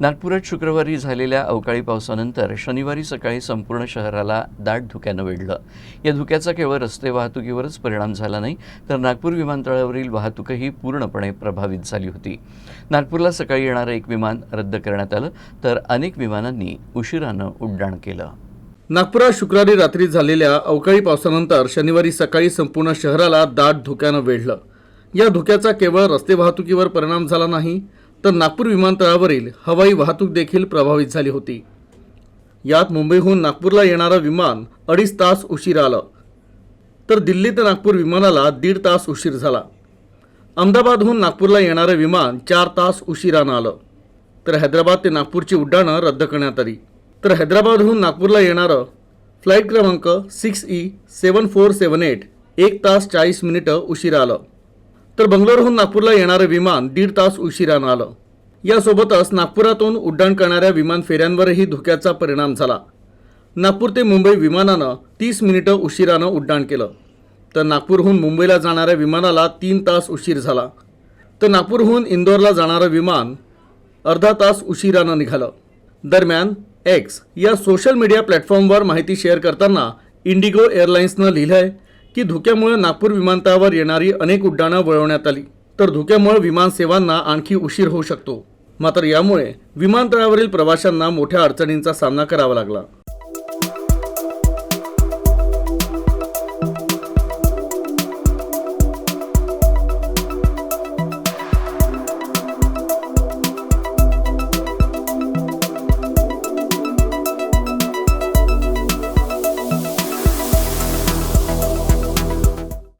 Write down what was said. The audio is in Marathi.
नागपुरात शुक्रवारी झालेल्या अवकाळी पावसानंतर शनिवारी सकाळी संपूर्ण शहराला दाट धुक्यानं वेढलं. या धुक्याचा केवळ रस्ते वाहतुकीवरच परिणाम झाला नाही तर नागपूर विमानतळावरील वाहतूकही पूर्णपणे प्रभावित झाली होती. नागपूरला सकाळी येणारं एक विमान रद्द करण्यात आलं तर अनेक विमानांनी उशिरानं उड्डाण केलं. नागपुरात शुक्रवारी रात्री झालेल्या अवकाळी पावसानंतर शनिवारी सकाळी संपूर्ण शहराला दाट धुक्यानं वेढलं. या धुक्याचा केवळ रस्ते वाहतुकीवर परिणाम झाला नाही तर नागपूर विमानतळावरील हवाई वाहतूक देखील प्रभावित झाली होती. यात मुंबईहून नागपूरला येणारं विमान अडीच तास उशीर आलं. तर दिल्ली ते नागपूर विमानाला दीड तास उशीर झाला. अहमदाबादहून नागपूरला येणारं विमान चार तास उशिरानं आलं. तर हैदराबाद ते नागपूरची उड्डाणं रद्द करण्यात आली. तर हैदराबादहून नागपूरला येणारं फ्लाईट क्रमांक six E seven four seven eight एक तास चाळीस मिनिटं उशिरा आलं. तर बंगलोरहून नागपूरला येणारं विमान दीड तास उशिरानं आलं. यासोबतच नागपुरातून उड्डाण करणाऱ्या विमान फेऱ्यांवरही धुक्याचा परिणाम झाला. नागपूर ते मुंबई विमानानं तीस मिनिटं उशिरानं उड्डाण केलं. तर नागपूरहून मुंबईला जाणाऱ्या विमानाला तीन तास उशीर झाला. तर नागपूरहून इंदोरला जाणारं विमान अर्धा तास उशिरानं निघालं. दरम्यान एक्स या सोशल मीडिया प्लॅटफॉर्मवर माहिती शेअर करताना इंडिगो एअरलाइन्सनं लिहिलं आहे की धुक्यामुळे नागपूर विमानतळावर येणारी अनेक उड्डाणं वळवण्यात आली. तर धुक्यामुळे विमानसेवांना आणखी उशीर होऊ शकतो. मात्र यामुळे विमानतळावरील प्रवाशांना मोठ्या अडचणींचा सामना करावा लागला.